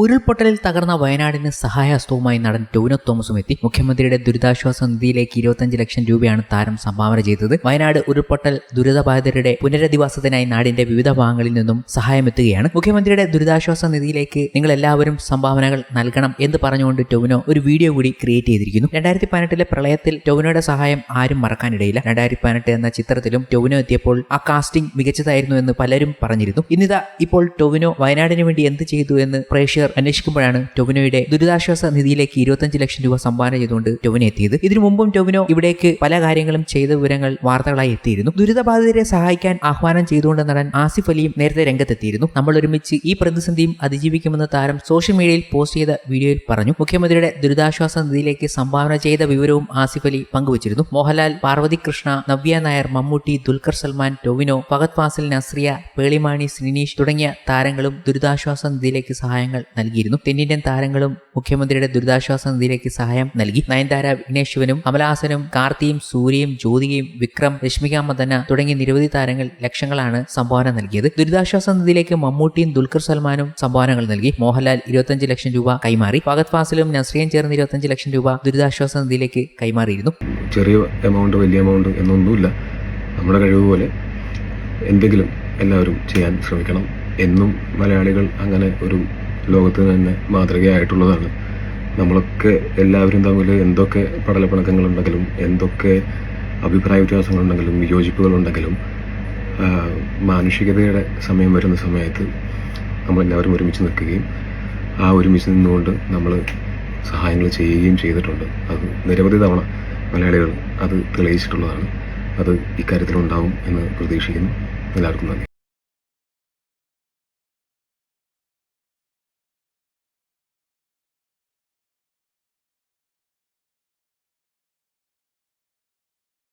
ഉരുൾപൊട്ടലിൽ തകർന്ന വയനാടിന് സഹായഹസ്തവുമായി നടൻ ടോവിനോ തോമസും എത്തി. മുഖ്യമന്ത്രിയുടെ ദുരിതാശ്വാസ നിധിയിലേക്ക് ഇരുപത്തഞ്ച് ലക്ഷം രൂപയാണ് താരം സംഭാവന ചെയ്തത്. വയനാട് ഉരുൾപൊട്ടൽ ദുരിതബാധിതരുടെ പുനരധിവാസത്തിനായി നാടിന്റെ വിവിധ ഭാഗങ്ങളിൽ നിന്നും സഹായമെത്തുകയാണ്. മുഖ്യമന്ത്രിയുടെ ദുരിതാശ്വാസ നിധിയിലേക്ക് നിങ്ങൾ എല്ലാവരും സംഭാവനകൾ നൽകണം എന്ന് പറഞ്ഞുകൊണ്ട് ടോവിനോ ഒരു വീഡിയോ കൂടി ക്രിയേറ്റ് ചെയ്തിരിക്കുന്നു. രണ്ടായിരത്തി പതിനെട്ടിലെ പ്രളയത്തിൽ ടോവിനോയുടെ സഹായം ആരും മറക്കാനിടയില്ല. രണ്ടായിരത്തി പതിനെട്ട് എന്ന ചിത്രത്തിലും ടോവിനോ എത്തിയപ്പോൾ ആ കാസ്റ്റിംഗ് മികച്ചതായിരുന്നു എന്ന് പലരും പറഞ്ഞിരുന്നു. ഇന്നിതാ ഇപ്പോൾ ടോവിനോ വയനാടിന് വേണ്ടി എന്ത് ചെയ്തു എന്ന് പ്രേക്ഷകർ അന്വേഷിക്കുമ്പോഴാണ് ടൊവിനോയുടെ ദുരിതാശ്വാസ നിധിയിലേക്ക് ഇരുപത്തഞ്ച് ലക്ഷം രൂപ സംഭാവന ചെയ്തുകൊണ്ട് ടൊവിനോ എത്തിയത്. ഇതിനു മുമ്പും ടൊവിനോ ഇവിടേക്ക് പല കാര്യങ്ങളും ചെയ്ത വിവരങ്ങൾ വാർത്തകളായി എത്തിയിരുന്നു. ദുരിതബാധിതരെ സഹായിക്കാൻ ആഹ്വാനം ചെയ്തുകൊണ്ട് നടൻ ആസിഫ് അലിയും നേരത്തെ രംഗത്തെത്തിയിരുന്നു. നമ്മൾ ഒരുമിച്ച് ഈ പ്രതിസന്ധിയും അതിജീവിക്കുമെന്ന് താരം സോഷ്യൽ മീഡിയയിൽ പോസ്റ്റ് ചെയ്ത വീഡിയോയിൽ പറഞ്ഞു മുഖ്യമന്ത്രിയുടെ ദുരിതാശ്വാസ നിധിയിലേക്ക് സംഭാവന ചെയ്ത വിവരവും ആസിഫ് അലി പങ്കുവച്ചിരുന്നു. മോഹൻലാൽ പാർവതി കൃഷ്ണ നവ്യ നായർ മമ്മൂട്ടി ദുൽഖർ സൽമാൻ ടൊവിനോ ഫഗത് ഫാസിൽ നസ്രിയ പേളിമാണി ശ്രീനീഷ് തുടങ്ങിയ താരങ്ങളും ദുരിതാശ്വാസ നിധിയിലേക്ക് സഹായങ്ങൾ നൽകിയിരുന്നു. തെന്നിന്ത്യൻ താരങ്ങളും മുഖ്യമന്ത്രിയുടെ ദുരിതാശ്വാസ നിധിയിലേക്ക് സഹായം നൽകി. നയൻതാര വിഘ്നേഷ് ശിവനും കമലഹാസനും കാർത്തിയും സൂര്യയും ജ്യോതികയും വിക്രം രശ്മിക മദന തുടങ്ങിയ നിരവധി താരങ്ങൾ ലക്ഷങ്ങളാണ് സംഭാവന നൽകിയത്. ദുരിതാശ്വാസ നിധിയിലേക്ക് മമ്മൂട്ടിയും ദുൽഖർ സൽമാനും സംഭാവനകൾ നൽകി. മോഹൻലാൽ ഇരുപത്തഞ്ച് ലക്ഷം രൂപ കൈമാറി. ഫഗത് ഫാസിലും നസ്രിയും ചേർന്ന് ഇരുപത്തഞ്ച് ലക്ഷം രൂപ ദുരിതാശ്വാസ നിധിയിലേക്ക് കൈമാറിയിരുന്നു. ചെറിയ എമൗണ്ട് വലിയ എമൗണ്ട് എന്നൊന്നുമില്ല. നമ്മുടെ കഴിവ് പോലെ എന്തെങ്കിലും എല്ലാവരും ചെയ്യാൻ ശ്രമിക്കണം. എന്നും മലയാളികൾ അങ്ങനെ ഒരു ലോകത്തിന് തന്നെ മാതൃകയായിട്ടുള്ളതാണ്. നമ്മളൊക്കെ എല്ലാവരും തമ്മിൽ എന്തൊക്കെ പടലപ്പിണക്കങ്ങളുണ്ടെങ്കിലും എന്തൊക്കെ അഭിപ്രായ വ്യത്യാസങ്ങളുണ്ടെങ്കിലും വിയോജിപ്പുകളുണ്ടെങ്കിലും മാനുഷികതയുടെ സമയം വരുന്ന സമയത്ത് നമ്മളെല്ലാവരും ഒരുമിച്ച് നിൽക്കുകയും ആ ഒരുമിച്ച് നിന്നുകൊണ്ട് നമ്മൾ സഹായങ്ങൾ ചെയ്യുകയും ചെയ്തിട്ടുണ്ട്. അത് നിരവധി തവണ മലയാളികൾ അത് തെളിയിച്ചിട്ടുള്ളതാണ്. അത് ഇക്കാര്യത്തിലുണ്ടാവും എന്ന് പ്രതീക്ഷിക്കുന്നു. എല്ലാവർക്കും നന്ദി.